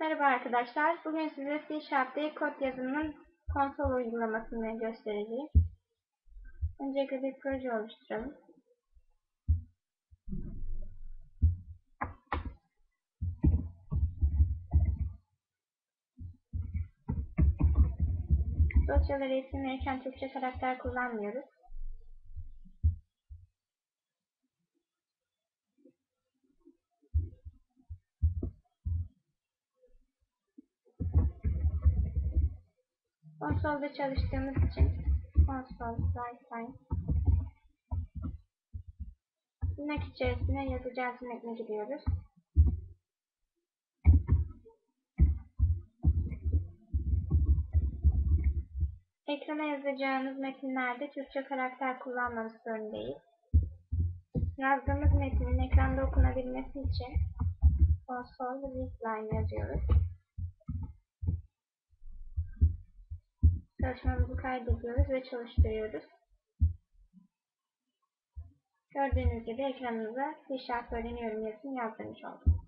Merhaba arkadaşlar. Bugün size C Sharp'te kod yazımının konsol uygulamasını göstereceğim. Öncelikle bir proje oluşturalım. Dosyalara isim Türkçe karakter kullanmıyoruz. Konsolda çalıştığımız için konsol lifetime Tırnak içerisine yazacağımız metni giriyoruz. Ekrana yazacağınız metinlerde Türkçe karakter kullanmamız zorundayız. Yazdığımız metnin ekranda okunabilmesi için konsol readline yazıyoruz. Çalışmamızı kaydediyoruz ve çalıştırıyoruz. Gördüğünüz gibi ekranımıza C Sharp öğreniyorum yazısını yazdırmış oldum.